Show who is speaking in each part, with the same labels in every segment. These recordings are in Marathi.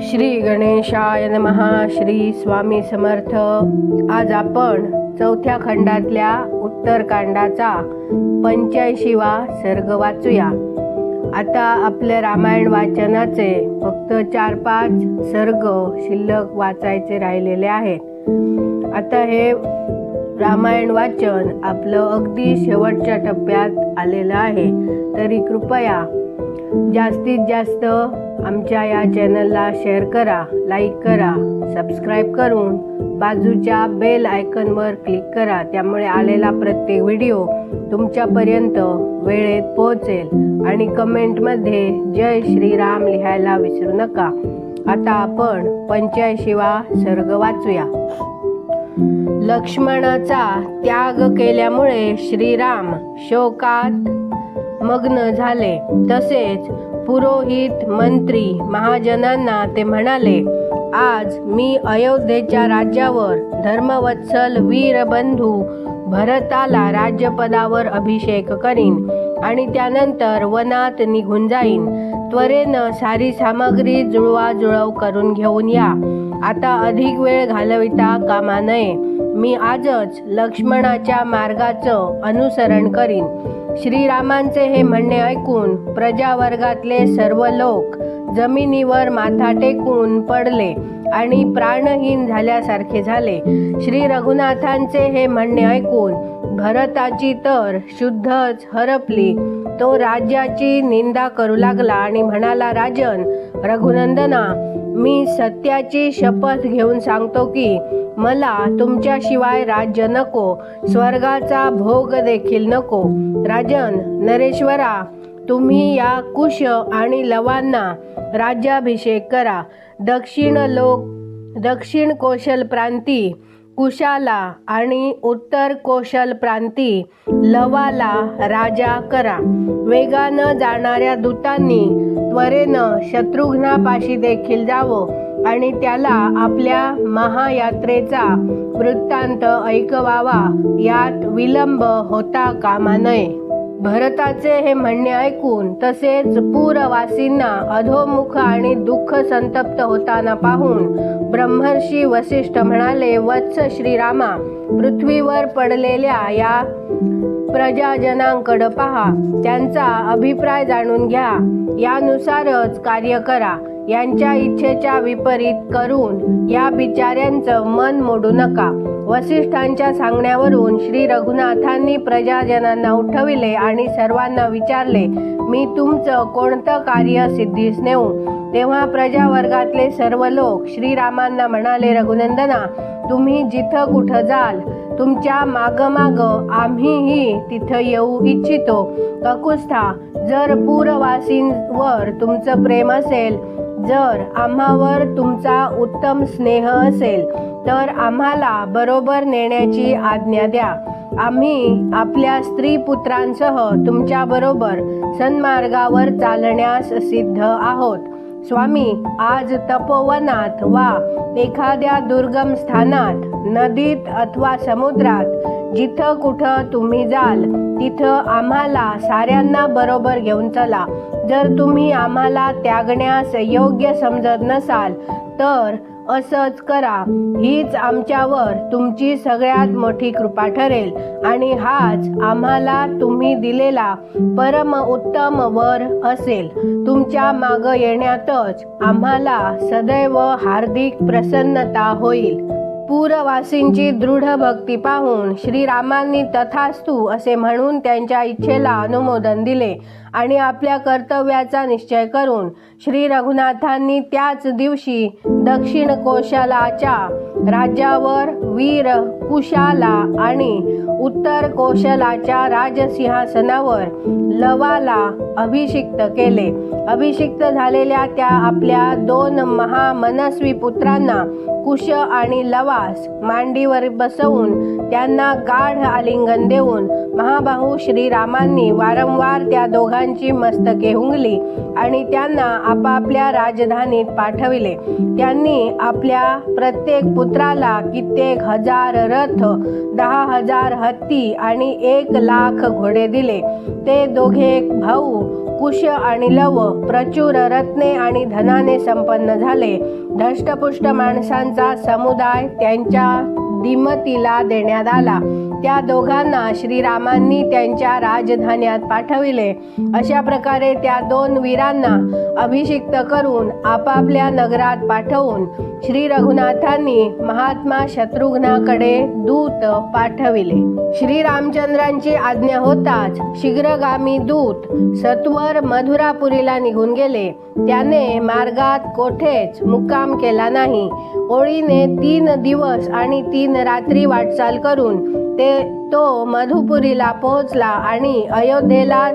Speaker 1: श्री गणेशाय नमहा श्री स्वामी समर्थ. आज आपण चौथ्या खंडातल्या उत्तरकांडाचा पंच्याऐंशीवा सर्ग वाचूया. आता आपल्या रामायण वाचनाचे फक्त चार पाच सर्ग शिल्लक वाचायचे राहिलेले आहेत. आता हे रामायण वाचन आपलं अगदी शेवटच्या टप्प्यात आलेलं आहे. तरी कृपया जास्तीत जास्त आमच्या या चॅनलला शेअर करा लाईक करा सबस्क्राईब करून बाजूच्या बेल आयकनवर क्लिक करा त्यामुळे आलेला प्रत्येक व्हिडिओ तुमच्यापर्यंत वेळेत पोहोचेल. आणि कमेंटमध्ये जय श्रीराम लिहायला विसरू नका. आता आपण पंच्याऐंशीवा सर्ग वाचूया. लक्ष्मणाचा त्याग केल्यामुळे श्रीराम शोकात मग्न झाले. तसेच पुरोहित मंत्री महाजनांना ते म्हणाले आज मी अयोध्येच्या राज्यावर धर्मवत्सल वीरबंधू भरताला राज्यपदावर अभिषेक करीन आणि त्यानंतर वनात निघून जाईन. त्वरेनं सारी सामग्री जुळवाजुळव करून घेऊन या. आता अधिक वेळ घालविता कामा नये. मी आजच लक्ष्मणाच्या मार्गाचं अनुसरण करीन. श्रीरामांचे हे म्हणणे ऐकून प्रजावर्गातले सर्व लोक जमिनीवर माथा टेकून पडले आणि प्राणहीन झाल्यासारखे झाले. श्री रघुनाथांचे हे म्हणणे ऐकून भरताची तर शुद्धच हरपली. तो राज्याची निंदा करू लागला आणि म्हणाला राजन रघुनंदना मी सत्याची शपथ घेऊन सांगतो की मला तुमच्याशिवाय राज्य नको स्वर्गाचा भोग देखील नको. राजन नरेश्वरा तुम्ही या कुश आणि लवांना राज्याभिषेक करा. दक्षिण लोक दक्षिण कोशल प्रांती कुशाला आणि उत्तर कोशल प्रांती लवाला राजा करा. वेगानं जाणाऱ्या दूतांनी त्वरेनं शत्रुघ्नापाशी देखील जावं आणि त्याला आपल्या महायात्रेचा वृत्तांत ऐकवावा यात विलंब होता कामा नये. भरताचे हे म्हणणे ऐकून तसेच पूरवासींना अधोमुख आणि दुःख संतप्त होताना पाहून ब्रह्मर्षी वसिष्ठ म्हणाले वत्स श्रीरामा पृथ्वीवर पडलेल्या या प्रजाजनांकडे पहा त्यांचा अभिप्राय जाणून घ्या यानुसारच कार्य करा. यांच्या इच्छेच्या विपरीत करून या बिचाऱ्यांचं मन मोडू नका. वसिष्ठांच्या सांगण्यावरून श्री रघुनाथांनी प्रजाजनांना उठविले आणि सर्वांना विचारले मी तुमचं कोणतं कार्य सिद्धीस नेऊ? तेव्हा प्रजावर्गातले सर्व लोक श्रीरामांना म्हणाले रघुनंदना तुम्ही जिथं कुठं जाल तुमच्या मागमाग आम्हीही तिथं येऊ इच्छितो. ककुस्था जर पूरवासींवर तुमचं प्रेम असेल जर आम्हावर तुमचा उत्तम स्नेह असेल तर आम्हाला बरोबर नेण्याची आज्ञा द्या. आम्ही आपल्या स्त्री पुत्रांसह तुमच्या बरोबर सन्मार्गावर चालण्यास सिद्ध आहोत. स्वामी आज तपोवनात वा एखाद्या दुर्गम स्थानात नदीत अथवा समुद्रात जिथं कुठं तुम्ही जाल तिथं आम्हाला साऱ्यांना बरोबर घेऊन चला. जर तुम्ही आम्हाला त्यागण्यास योग्य समजत नसाल तर असंच करा. हीच आमच्यावर तुमची सगळ्यात मोठी कृपा ठरेल आणि हाच आम्हाला तुम्ही दिलेला परम उत्तम वर असेल. तुमच्या माग येण्यातच आम्हाला सदैव हार्दिक प्रसन्नता होईल. पूरवासींची दृढ भक्ती पाहून श्रीरामांनी तथास्तू असे म्हणून त्यांच्या इच्छेला अनुमोदन दिले आणि आपल्या कर्तव्याचा निश्चय करून श्री रघुनाथांनी त्याच दिवशी दक्षिण कोशलाच्या राज्यावर वीर कुशाला आणि उत्तर कोशलाच्या राजसिंहासनावर लवाला अभिषिक्त केले. अभिषिक्त झालेल्या त्या आपल्या दोन महामनस्वी पुत्रांना कुश आणि लवास मांडीवर बसवून त्यांना गाढ आलिंगन देऊन महाबाहू श्रीरामांनी वारंवार त्या दोघांची मस्तके हुंगली आणि त्यांना आपापल्या राजधानीत पाठविले. त्यांनी आपल्या प्रत्येक पुत्राला कित्येक हजार रथ दहा हजार हत्ती आणि एक लाख घोडे दिले. ते दोघे भाऊ कुश आणि लव प्रचुर रत्ने आणि धनाने संपन्न झाले. धष्टपुष्ट माणसांचा समुदाय त्यांच्या दिमतीला देण्यात आला. त्या दोघांना श्रीरामांनी त्यांच्या राजधान्यात पाठविले. अशा प्रकारे त्या दोन वीरांना अभिषिक्त करून आपापल्या नगरात पाठवून श्री रघुनाथांनी महात्मा शत्रुघ्नाकडे दूत पाठविले. श्री रामचंद्रांची आज्ञा होताच शीघ्रगामी दूत सत्वर मधुरापुरीला निघून गेले. त्याने मार्गात कोठेच मुक्काम केला नाही. ओळीने तीन दिवस आणि तीन रात्री वाटचाल करून ते तो मधुपुरीला पोहोचला आणि अयोध्येला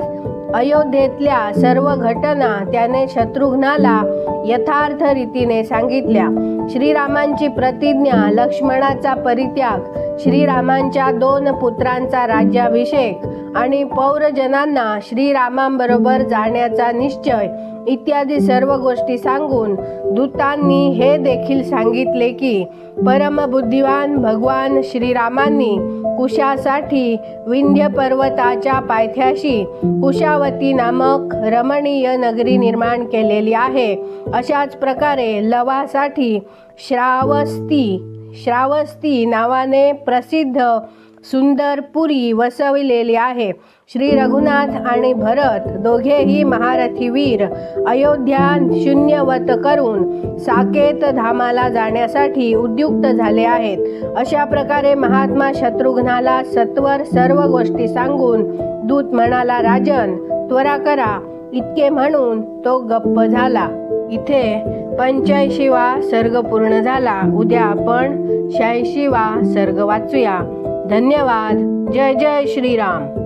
Speaker 1: अयोध्येतल्या सर्व घटना त्याने शत्रुघ्नाला यथार्थ रीतीने सांगितल्या. श्रीरामांची प्रतिज्ञा लक्ष्मणाचा परित्याग श्रीरामांच्या दोन पुत्रांचा राज्याभिषेक आणि पौरजनांना श्रीरामांबरोबर जाण्याचा निश्चय इत्यादी सर्व गोष्टी सांगून दूतांनी हे देखील सांगितले की परमबुद्धिवान भगवान श्रीरामांनी कुशासाठी विंध्य पर्वताच्या पायथ्याशी कुशावती नामक रमणीय नगरी निर्माण केलेली आहे. अशाच प्रकारे लवासाठी श्रावस्ती श्रावस्ती नावाने प्रसिद्ध सुंदर पुरी वसविलेली आहे. श्री रघुनाथ आणि भरत दोघेही महारथी वीर. अयोध्या शून्यवत करून साकेत धामाला जाण्यासाठी उद्युक्त झाले आहेत. अशा प्रकारे महात्मा शत्रुघ्नाला सत्वर सर्व गोष्टी सांगून दूत म्हणाला राजन त्वरा करा. इतके म्हणून तो गप्प झाला. इथे पंच्याऐंशीवा सर्ग पूर्ण झाला. उद्या आपण शहाऐंशीवा सर्ग वाचूया. धन्यवाद। जय जय श्रीराम।